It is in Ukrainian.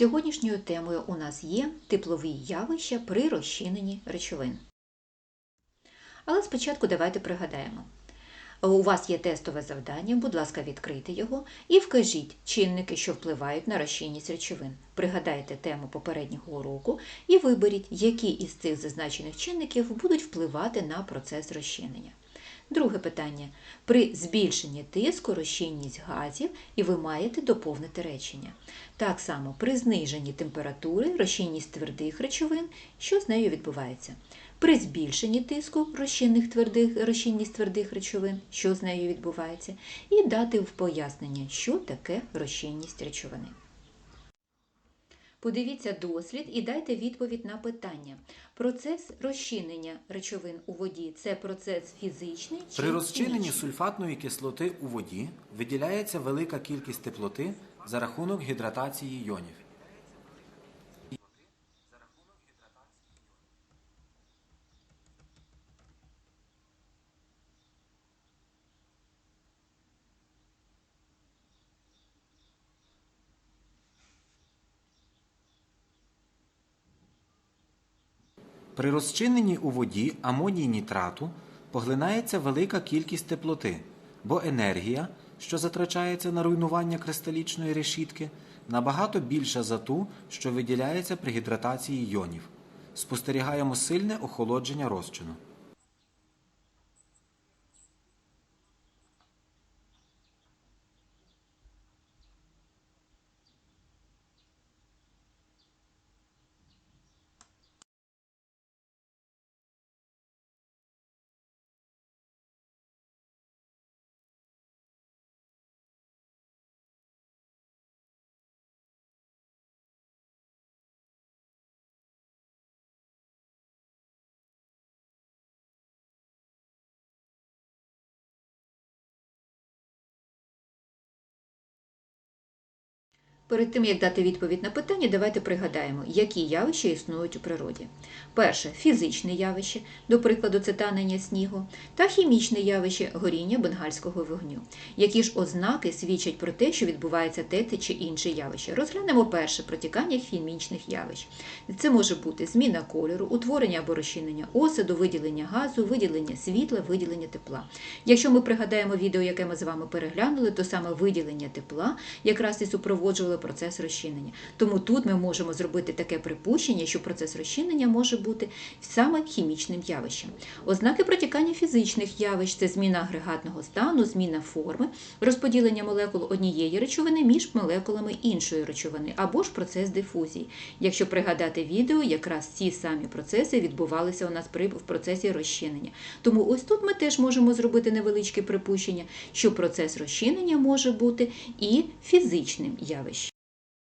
Сьогоднішньою темою у нас є теплові явища при розчиненні речовин. Але спочатку давайте пригадаємо. У вас є тестове завдання, будь ласка, відкрийте його і вкажіть чинники, що впливають на розчинність речовин. Пригадайте тему попереднього уроку і виберіть, які із цих зазначених чинників будуть впливати на процес розчинення. Друге питання. При збільшенні тиску розчинність газів і ви маєте доповнити речення. Так само при зниженні температури розчинність твердих речовин, що з нею відбувається. При збільшенні тиску розчинних твердих, розчинність твердих речовин, що з нею відбувається, і дати в пояснення, що таке розчинність речовини. Подивіться дослід і дайте відповідь на питання. Процес розчинення речовин у воді це процес фізичний чи При розчиненні хімічний? сульфатної кислоти у воді виділяється велика кількість теплоти за рахунок гідратації іонів. При розчиненні у воді амоній нітрату поглинається велика кількість теплоти, бо енергія, що затрачається на руйнування кристалічної решітки, набагато більша за ту, що виділяється при гідратації іонів. Спостерігаємо сильне охолодження розчину. Перед тим, як дати відповідь на питання, давайте пригадаємо, які явища існують у природі. Перше фізичне явище, до прикладу, це танення снігу, та хімічне явище горіння бенгальського вогню. Які ж ознаки свідчать про те, що відбувається те чи інше явище? Розглянемо перше протікання хімічних явищ. Це може бути зміна кольору, утворення або розчинення осаду, виділення газу, виділення світла, виділення тепла. Якщо ми пригадаємо відео, яке ми з вами переглянули, то саме виділення тепла якраз і супроводжувало процес розчинення. Тому тут ми можемо зробити таке припущення, що процес розчинення може бути саме хімічним явищем. Ознаки протікання фізичних явищ це зміна агрегатного стану, зміна форми, розподілення молекул однієї речовини між молекулами іншої речовини або ж процес дифузії. Якщо пригадати відео, якраз ці самі процеси відбувалися у нас при в процесі розчинення. Тому ось тут ми теж можемо зробити невеличке припущення, що процес розчинення може бути і фізичним явищем.